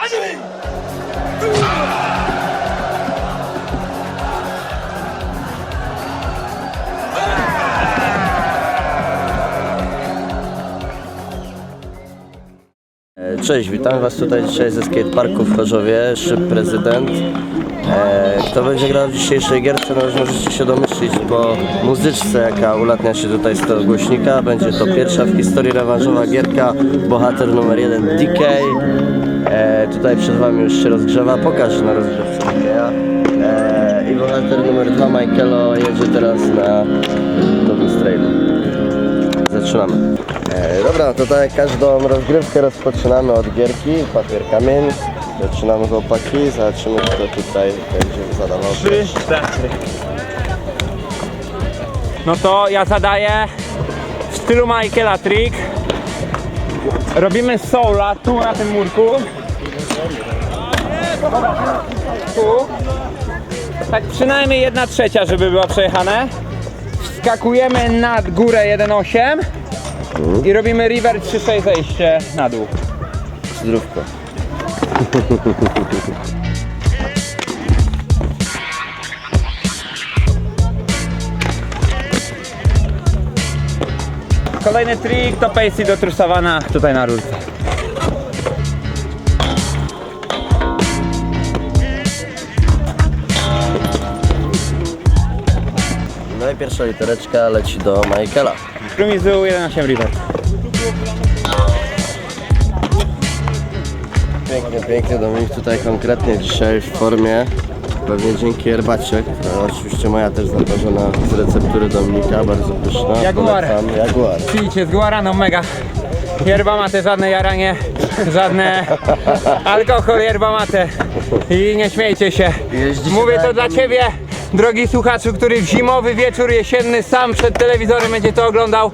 E, Cześć, witam Was tutaj dzisiaj ze skateparku w Chorzowie, Szyb Prezydent. E, kto będzie grał w dzisiejszej gierce, no już możecie się domyślić po muzyczce, jaka ulatnia się tutaj z tego głośnika. Będzie to pierwsza w historii rewanżowa gierka, bohater numer jeden DK. E, tutaj przed Wami już się rozgrzewa, pokażę na rozgrzewce DK'a. E, I bohater numer dwa Michaelo jedzie teraz na Dobbins Trailu. Zaczynamy. E, dobra, to tak jak każdą rozgrywkę rozpoczynamy od gierki, papier, kamień. Zaczynamy chłopaki, zobaczymy kto tutaj będzie zadawał Trzy, cztery. No to ja zadaję w stylu Michaela trick. Robimy sola tu na tym murku. Tu. Tak przynajmniej jedna trzecia, żeby była przejechane. Wskakujemy nad górę 1.8 i robimy river 3.6 zejście na dół. Zdrówko. Kolejny trik to Pacey do trusowana tutaj na rurce. Pierwsza litereczka leci do Michaela. Trumizu 1.8 river. Pięknie, pięknie Dominik tutaj konkretnie dzisiaj w formie. Pewnie dzięki herbacie, która oczywiście moja też zaparzona z receptury Dominika, bardzo pyszna. Jaguar. Polecam. Jaguar. Pijcie z guaraną mega. Yerba mate, żadne jaranie, żadne alkohol, yerba mate. I nie śmiejcie się. Jeździcie Mówię na to dla ciebie, drogi słuchaczu, który w zimowy wieczór jesienny sam przed telewizorem będzie to oglądał.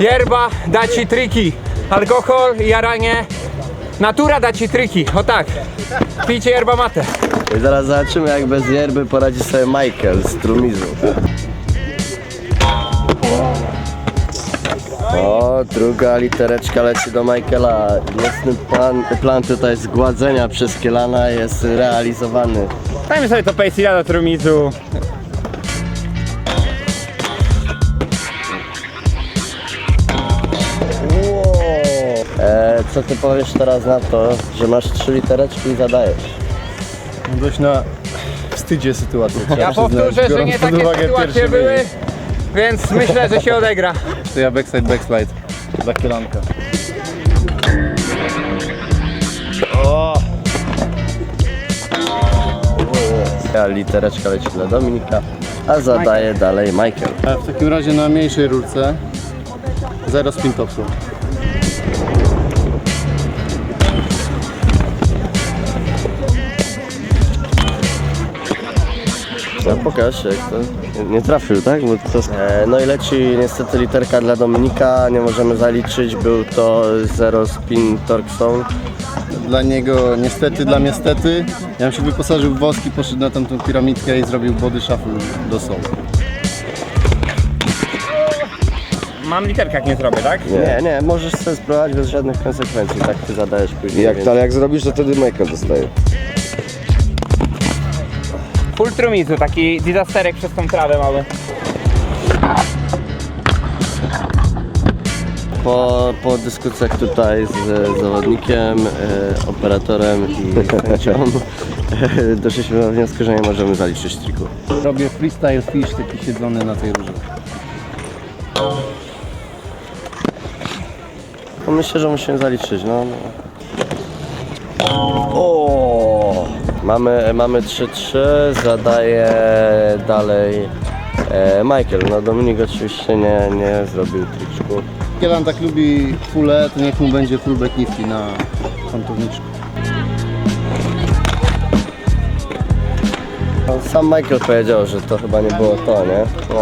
Yerba da ci triki. Alkohol, jaranie. Natura da ci triki. O tak. Pijcie yerba mate. I zaraz zobaczymy jak bez yerby poradzi sobie Michael z Trumizu. O, druga litereczka leci do Michaela. Mocny plan, plan tutaj zgładzenia przez Kielana jest realizowany. Dajmy sobie to Pacey'a do trumizu. E, co ty powiesz teraz na to, że masz trzy litereczki i zadajesz? Dość na wstydzie sytuacji. Ja powtórzę, że nie takie uwagę sytuacje pierwszy były, więc myślę, że się odegra. To ja backside, backslide dla kielanka. A litereczka leci dla Dominika, a zadaje dalej Michael. A w takim razie na mniejszej rurce zero spin topsu. No pokaż jak to. Nie- Nie trafił, tak? Bo to... e, no i leci niestety literka dla Dominika, nie możemy zaliczyć, był to zero spin torque zone. Dla niego niestety, dla mnie stety. Ja bym się wyposażył w woski, poszedł na tamtą piramidkę i zrobił body shuffle do soul. Mam literkę, jak nie zrobię, tak? Nie, nie, możesz sobie spróbować bez żadnych konsekwencji, tak ty zadajesz później. Jak, więc- ale jak zrobisz, to wtedy Michael dostaje. Full trumizu, taki disasterek przez tą trawę mały. Po, po dyskusjach tutaj z zawodnikiem, e, operatorem i sędzią e, doszliśmy do wniosku, że nie możemy zaliczyć triku. Robię freestyle fish, taki siedzony na tej rurze. No myślę, że musimy zaliczyć, no. no. O! Mamy, mamy 3-3, zadaje dalej e, Michael. No Dominik oczywiście nie, nie zrobił triczku. Kielan tak lubi fulle, to niech mu będzie full nifty na kontowniczku. No, Sam Michael powiedział, że to chyba nie było to, nie? No.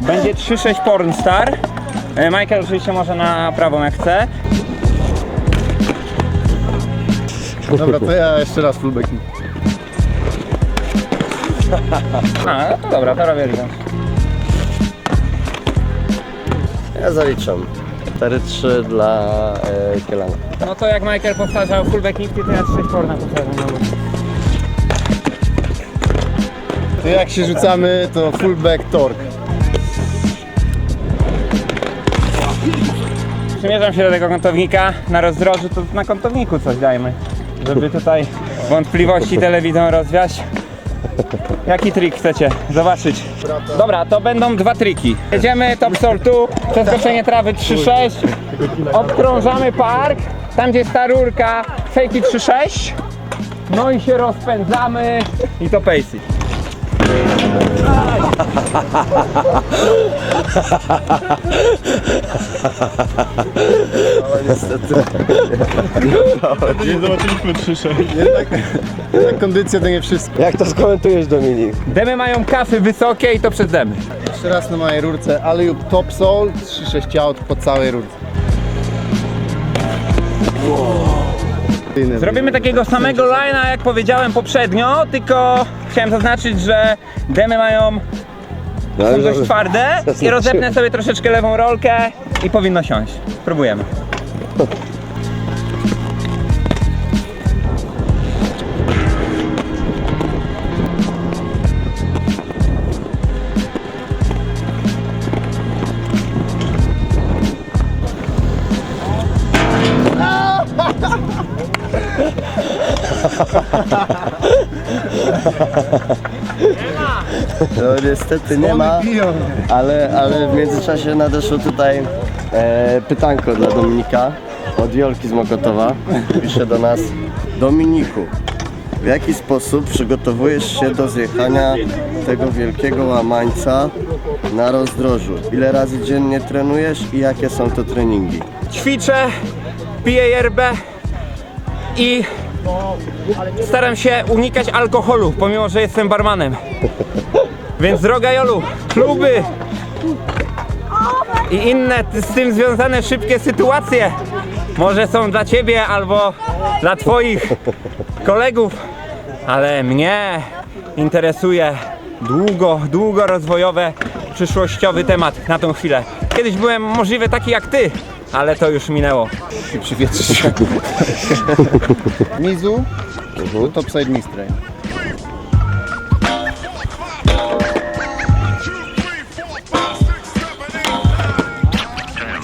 Będzie 3-6 Pornstar. E, Michael oczywiście może na prawą jak chce. Dobra, to ja jeszcze raz full nifty. A, no to dobra, to robię revenge. Ja zaliczam. 4-3 dla e, Kielana. No to jak Michael powtarzał fullback nifty, to ja 6 porna powtarzam. No. To jak się rzucamy, to fullback torque. Przymierzam się do tego kątownika na rozdrożu, to na kątowniku coś dajmy, żeby tutaj wątpliwości telewizją rozwiać. Jaki trik chcecie zobaczyć? Dobra, to będą dwa triki. Jedziemy top soul tu, przeskoczenie trawy 3-6, obkrążamy park, tam gdzie jest ta rurka, fejki 3-6, no i się rozpędzamy i to pacey. Jednak kondycja to nie wszystko. Jak to skomentujesz Dominik? Demy mają kafy wysokie i to przez demy. Jeszcze raz na mojej rurce alley top soul, 3-6 out po całej rurce. Zrobimy takiego samego line'a jak powiedziałem poprzednio, tylko chciałem zaznaczyć, że demy mają są dość twarde i rozepnę sobie troszeczkę lewą rolkę i powinno siąść. Spróbujemy. No niestety nie ma, ale, ale w międzyczasie nadeszło tutaj e, pytanko dla Dominika od Jolki z Mokotowa. Pisze do nas Dominiku, w jaki sposób przygotowujesz się do zjechania tego wielkiego łamańca na rozdrożu? Ile razy dziennie trenujesz i jakie są to treningi? Ćwiczę, piję yerbę i staram się unikać alkoholu, pomimo że jestem barmanem. Więc droga Jolu, kluby i inne z tym związane szybkie sytuacje może są dla ciebie albo dla twoich kolegów, ale mnie interesuje długo, długo rozwojowe, przyszłościowy temat na tą chwilę. Kiedyś byłem możliwie taki jak ty, ale to już minęło. Przywietrzyć. Mizu, to topside mistraj.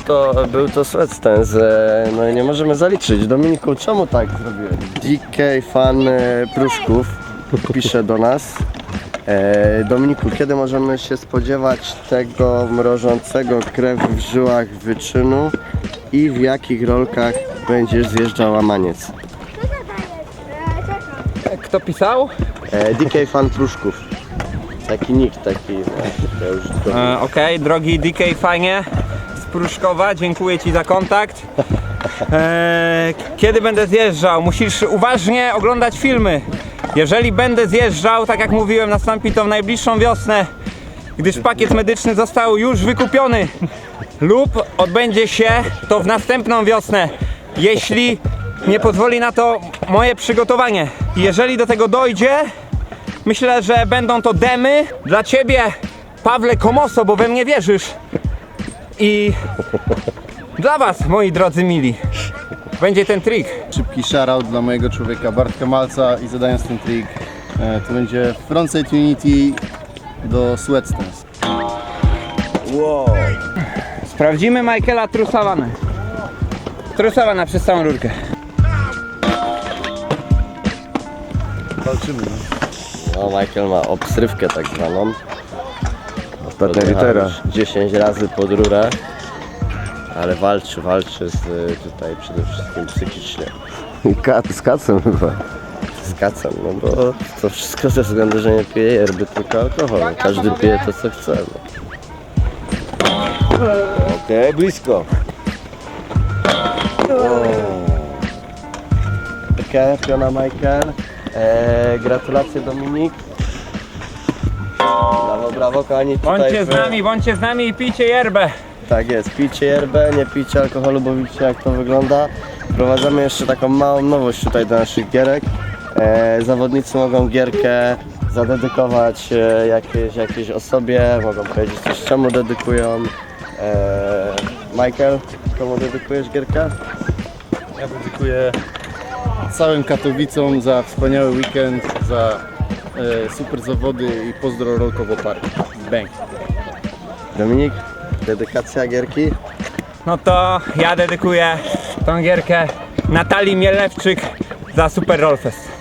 To był to sweatstance, no i nie możemy zaliczyć. Dominiku, czemu tak zrobiłeś? DK fan e, Pruszków pisze do nas. E, Dominiku, kiedy możemy się spodziewać tego mrożącego krew w żyłach wyczynu i w jakich rolkach będziesz zjeżdżał łamaniec? Kto pisał? E, DK fan Pruszków. Taki nick, taki no, ja już. E, Okej, drogi DK, fajnie. Z Pruszkowa, dziękuję Ci za kontakt. E, kiedy będę zjeżdżał? Musisz uważnie oglądać filmy. Jeżeli będę zjeżdżał, tak jak mówiłem, nastąpi to w najbliższą wiosnę, gdyż pakiet medyczny został już wykupiony lub odbędzie się to w następną wiosnę, jeśli nie pozwoli na to moje przygotowanie. Jeżeli do tego dojdzie, Myślę, że będą to demy dla ciebie, Pawle Komoso, bo we mnie wierzysz. I dla was, moi drodzy mili, będzie ten trik. Szybki shoutout dla mojego człowieka Bartka Malca i zadając ten trik, e, to będzie frontside unity do sweat stance. Sprawdzimy Michaela Trusawana. Trusawana przez całą rurkę. Walczymy. No. No, Michael ma obsrywkę tak zwaną. Ostatnia litera. już 10 razy pod rurę, ale walczy, walczy z, y, tutaj przede wszystkim psychicznie Kat, z kacem chyba. z kacem, no bo to wszystko ze względu, że nie pije yerby, tylko alkohol. Każdy pije to co chce. No. Okej, blisko. Okej, piona Michael. E, gratulacje Dominik. Brawo, brawo kochani. Tutaj Bądźcie z w- nami, bądźcie z nami i pijcie yerbę. Tak jest, pijcie yerbę, nie pijcie alkoholu, bo widzicie jak to wygląda. Wprowadzamy jeszcze taką małą nowość tutaj do naszych gierek. E, zawodnicy mogą gierkę zadedykować e, jakiejś, jakiejś osobie, mogą powiedzieć coś czemu dedykują. E, Michael, komu dedykujesz gierkę? Ja dedykuję całym Katowicom za wspaniały weekend, za e, super zawody i pozdro Rolkowo Park. Bang. Dominik, dedykacja gierki? No to ja dedykuję tą gierkę Natalii Mielewczyk za Super Rollfest.